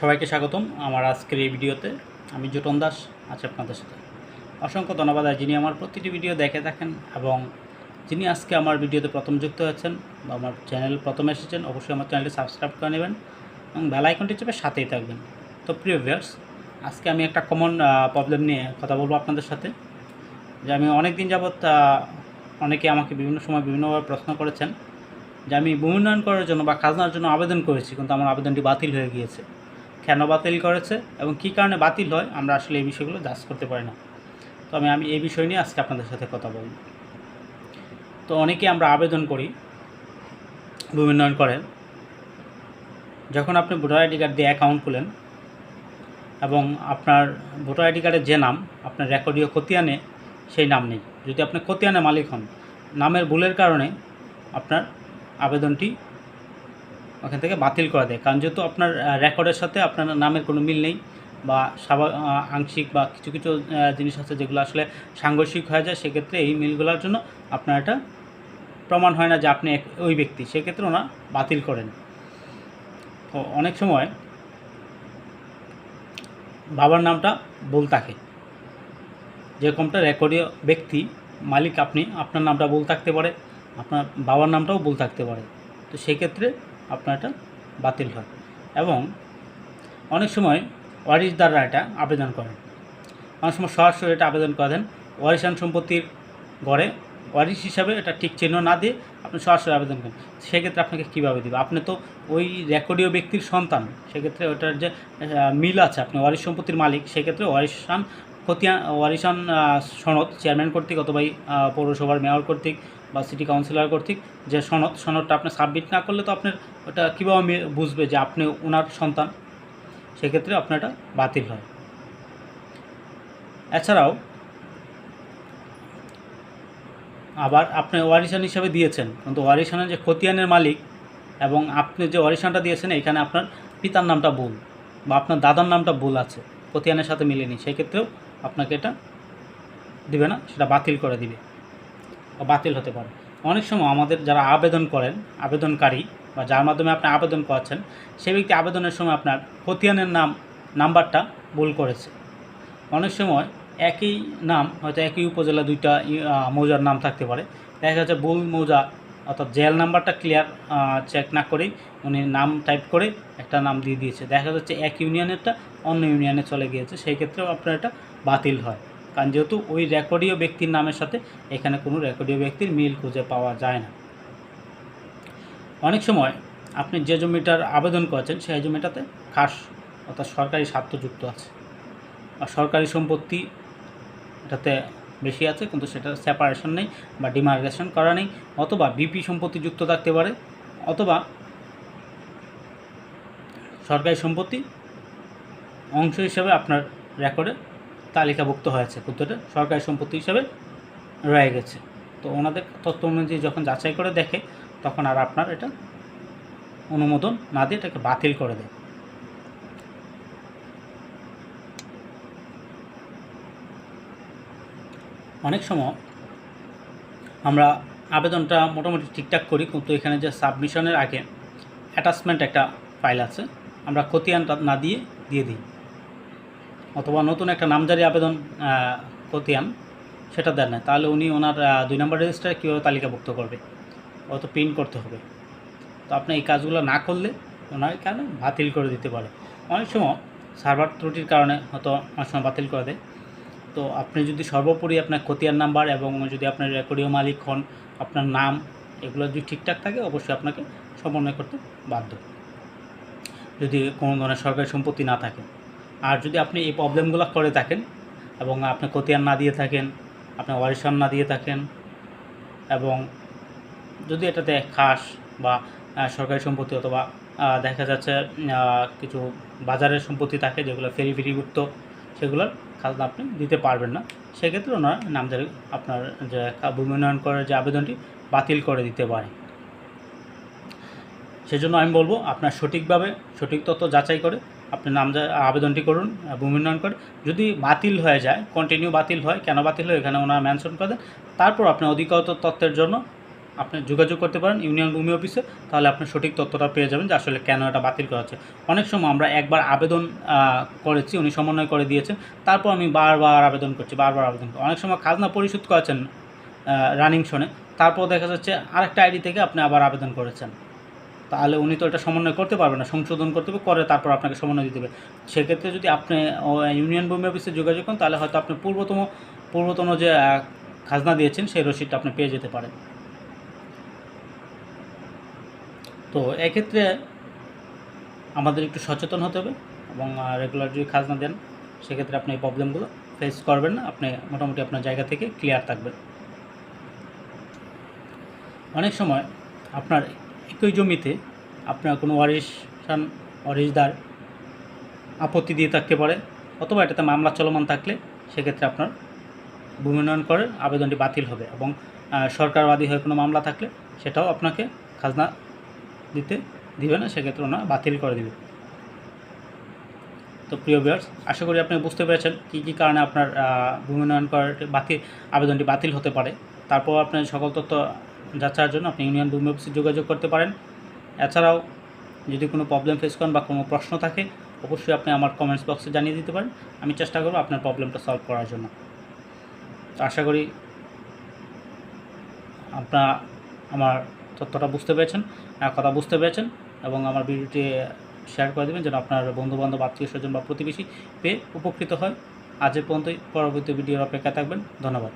সবাইকে স্বাগতম আমার আজকের এই ভিডিওতে। আমি জোটন দাস, আছি আপনাদের সাথে। অসংখ্য ধন্যবাদ যিনি আমার প্রতিটি ভিডিও দেখে থাকেন এবং যিনি আজকে আমার ভিডিওতে প্রথম যুক্ত হয়েছেন বা আমার চ্যানেল প্রথম এসেছেন, অবশ্যই আমার চ্যানেলটি সাবস্ক্রাইব করে নেবেন এবং বেল আইকনটি চেপে সাথেই থাকবেন। তো প্রিয় ভিউয়ার্স, আজকে আমি একটা কমন প্রবলেম নিয়ে কথা বলব আপনাদের সাথে। যে আমি অনেক দিন যাবৎ অনেকে আমাকে বিভিন্ন সময় বিভিন্নভাবে প্রশ্ন করেছেন যে আমি ভূমি উন্নয়ন করার জন্য বা খাজনার জন্য আবেদন করেছি, কিন্তু আমার আবেদনটি বাতিল হয়ে গিয়েছে। কেন বাতিল করেছে এবং কী কারণে বাতিল হয় আমরা আসলে এই বিষয়গুলো জাজ করতে পারি না। তো আমি আমি এই বিষয় নিয়ে আজকে আপনাদের সাথে কথা বলব। তো অনেকে আমরা আবেদন করি ভূমি উন্নয়ন করেন। যখন আপনি ভোটার আইডি কার্ড দিয়ে অ্যাকাউন্ট খুলেন এবং আপনার ভোটার আইডি কার্ডের যে নাম, আপনার রেকর্ডীয় খতিয়ানে সেই নাম নেই। যদি আপনি খতিয়ানে মালিক হন, নামের ভুলের কারণে আপনার আবেদনটি ওখান থেকে বাতিল করে দেয়। কারণ যেহেতু আপনার রেকর্ডের সাথে আপনার নামের কোনো মিল নেই বা স্বাভা আহ, আংশিক বা কিছু কিছু জিনিস আছে যেগুলো আসলে সাংঘর্ষিক হয়ে যায় সেক্ষেত্রে এই মিলগুলোর জন্য আপনার এটা প্রমাণ হয় না যে আপনি ওই ব্যক্তি। সেক্ষেত্রে ওনা বাতিল করেন। তো অনেক সময় বাবার নামটা ভুল থাকে। যেরকমটা রেকর্ডীয় ব্যক্তি মালিক আপনি আপনার নামটা ভুল থাকতে পারে আপনার বাবার নামটাও ভুল থাকতে পারে। তো সেক্ষেত্রে আপনার এটা বাতিল হয় এবং অনেক সময় ওয়ারিশদাররা এটা আবেদন করেন। অনেক সময় সরাসরি এটা আবেদন করে দেন। ওয়ারিশান সম্পত্তির গড়ে ওয়ারিশ হিসাবে এটা ঠিক চিহ্ন না দিয়ে আপনি সরাসরি আবেদন করেন। সেক্ষেত্রে আপনাকে কীভাবে দেবে? আপনি তো ওই রেকর্ডীয় ব্যক্তির সন্তান। সেক্ষেত্রে ওটার যে মিল আছে, আপনি ওয়ারিশ সম্পত্তির মালিক। সেক্ষেত্রে ওয়ারিশান খতিয়ান, ওয়ারিশান সনদ চেয়ারম্যান কর্তৃক অথবা পৌরসভার মেয়র কর্তৃক বা সিটি কাউন্সিলর কর্তৃক যে সনদ, সনদটা আপনি সাবমিট না করলে তো আপনার ওটা কীভাবে বুঝবে যে আপনি ওনার সন্তান? সেক্ষেত্রে আপনার এটা বাতিল হয়। এছাড়াও, আবার আপনি ওয়ারিশান হিসাবে দিয়েছেন, কিন্তু ওয়ারিশানের যে খতিয়ানের মালিক এবং আপনি যে ওয়ারিশানটা দিয়েছেন, এখানে আপনার পিতার নামটা ভুল বা আপনার দাদার নামটা ভুল আছে, খতিয়ানের সাথে মিলেনি, সেক্ষেত্রেও আপনাকে এটা দিবে না, সেটা বাতিল করে দিবে বাতিল হতে পারে। অনেক সময় আমাদের যারা আবেদন করেন, আবেদনকারী বা যার মাধ্যমে আপনি আবেদন করাচ্ছেন সেই ব্যক্তি আবেদনের সময় আপনার খতিয়ানের নাম, নাম্বারটা ভুল করেছে। অনেক সময় একই নাম, হয়তো একই উপজেলা দুইটা মৌজার নাম থাকতে পারে। দেখা যাচ্ছে ভুল মৌজা অর্থাৎ জেল নাম্বারটা ক্লিয়ার চেক না করেই উনি নাম টাইপ করে একটা নাম দিয়ে দিয়েছে। দেখা যাচ্ছে এক ইউনিয়নেরটা অন্য ইউনিয়নে চলে গিয়েছে। সেই ক্ষেত্রেও আপনার এটা বাতিল হয়। কারণ যেহেতু ওই রেকর্ডীয় ব্যক্তির নামের সাথে এখানে কোনো রেকর্ডীয় ব্যক্তির মিল খুঁজে পাওয়া যায় না। অনেক সময় আপনি যে জমিটার আবেদন করেছেন, সেই জমিটাতে খাস অর্থাৎ সরকারি স্বার্থ যুক্ত আছে। আর সরকারি সম্পত্তি এটাতে বেশি আছে, কিন্তু সেটা সেপারেশন নেই বা ডিমার্কেশন করা নেই, অথবা বিপি সম্পত্তি যুক্ত থাকতে পারে, অথবা সরকারি সম্পত্তি অংশ হিসেবে আপনার রেকর্ডে তালিকাভুক্ত হয়েছে কিন্তু সরকারি সম্পত্তি হিসাবে রয়ে গেছে। তো ওনাদের তথ্য অনুযায়ী যখন যাচাই করে দেখে, তখন আর আপনার এটা অনুমোদন না দিয়ে এটাকে বাতিল করে দেয়। অনেক সময় আমরা আবেদনটা মোটামুটি ঠিকঠাক করি, কিন্তু এখানে যে সাবমিশনের আগে অ্যাটাচমেন্ট একটা ফাইল আছে, আমরা খতিয়ানটা না দিয়ে দিয়ে দিই। অথবা নতুন একটা নামজারি আবেদন খতিয়ান সেটা দেন না তাহলে উনি ওনার দুই নম্বর রেজিস্টারে কীভাবে তালিকাভুক্ত করবে? অত প্রিন্ট করতে হবে। তো আপনি এই কাজগুলো না করলে ওনার কারণে বাতিল করে দিতে পারে। অনেক সময় সার্ভার ত্রুটির কারণে হয়তো অনেক সময় বাতিল করে দেয়। তো আপনি যদি সর্বোপরি আপনার খতিয়ান নাম্বার এবং যদি আপনার রেকর্ডীয় মালিক হন, আপনার নাম, এগুলো যদি ঠিকঠাক থাকে, অবশ্যই আপনাকে সমন্বয় করতে বাধ্য। যদি কোনো ধরনের সরকারি সম্পত্তি না থাকে। আর যদি আপনি এই প্রবলেমগুলো করে থাকেন এবং আপনি খতিয়ান না দিয়ে থাকেন, আপনি ওয়ারিশন না দিয়ে থাকেন এবং যদি এটাতে খাস বা সরকারি সম্পত্তি অথবা দেখা যাচ্ছে কিছু বাজারের সম্পত্তি থাকে যেগুলো ফেরি ফেরি ফেরিভুক্ত সেগুলোর খাজনা আপনি দিতে পারবেন না। সেক্ষেত্রে ওনারা নামজারি আপনার যে ভূমি উন্নয়ন করার যে আবেদনটি বাতিল করে দিতে পারে। সেজন্য আমি বলব, আপনার সঠিকভাবে সঠিক তথ্য যাচাই করে আপনি নাম আবেদনটি করুন ভূমি উন্নয়ন করে। যদি বাতিল হয়ে যায় কন্টিনিউ বাতিল হয়, কেন বাতিল হয়, এখানে ওনারা মেনশন করে দেন। তারপর আপনি অধিকতর তথ্যের জন্য আপনি যোগাযোগ করতে পারেন ইউনিয়ন ভূমি অফিসে, তাহলে আপনি সঠিক তথ্যটা পেয়ে যাবেন যে আসলে কেন এটা বাতিল করা হচ্ছে। অনেক সময় আমরা একবার আবেদন করেছি, উনি সমন্বয় করে দিয়েছেন, তারপর আমি বারবার আবেদন করছি, বারবার আবেদন করছি। অনেক সময় খাজনা পরিশোধ করেছেন রানিং শোনে, তারপর দেখা যাচ্ছে আরেকটা আইডি থেকে আপনি আবার আবেদন করেছেন। তাহলে উনি তো এটা সমন্বয় করতে পারবে না, সংশোধন করতে হবে করে তারপর আপনাকে সমন্বয় দিতে হবে। সেক্ষেত্রে যদি আপনি ইউনিয়ন ভূমি অফিসে যোগাযোগ করেন, তাহলে হয়তো আপনি পূর্বতম, পূর্বতন যে খাজনা দিয়েছেন, সেই রসিদটা আপনি পেয়ে যেতে পারেন। তো এক্ষেত্রে আমাদের একটু সচেতন হতে হবে এবং রেগুলার যদি খাজনা দেন, সেক্ষেত্রে আপনি এই প্রবলেমগুলো ফেস করবেন না, আপনি মোটামুটি আপনার জায়গা থেকে ক্লিয়ার থাকবেন। অনেক সময় আপনার একই জমিতে আপনার কোনো ওয়ারিশান ওয়ারিশদার আপত্তি দিয়ে থাকতে পারে অথবা এটাতে মামলা চলমান থাকলে সেক্ষেত্রে আপনার ভূমি উন্নয়ন করের আবেদনটি বাতিল হবে এবং সরকারবাদী হয়ে কোনো মামলা থাকলে সেটাও আপনাকে খাজনা দিতে দিবে না, সেক্ষেত্রে ওনারা বাতিল করে দিবে। তো প্রিয় ভিউয়ার্স, আশা করি আপনি বুঝতে পেরেছেন কী কী কারণে আপনার ভূমি উন্নয়ন করার বাতিল আবেদনটি বাতিল হতে পারে। তারপর আপনার সকল তথ্য যাচাইয়ের জন্য আপনি ইউনিয়ন ভূমি অফিসে যোগাযোগ করতে পারেন। এছাড়াও যদি কোনো প্রবলেম ফেস করেন বা কোনো প্রশ্ন থাকে, অবশ্যই আপনি আমার কমেন্টস বক্সে জানিয়ে দিতে পারেন। আমি চেষ্টা করব আপনার প্রবলেমটা সলভ করার জন্য। তো আশা করি আপনার আমার তথ্যটা বুঝতে পেরেছেন কথা বুঝতে পেরেছেন এবং আমার ভিডিওটি শেয়ার করে দেবেন যেন আপনার বন্ধুবান্ধব, আত্মীয় স্বজন বা প্রতিবেশী পেয়ে উপকৃত হয়। আজ এ পর্যন্তই। পরবর্তী ভিডিওর অপেক্ষা থাকবেন। ধন্যবাদ।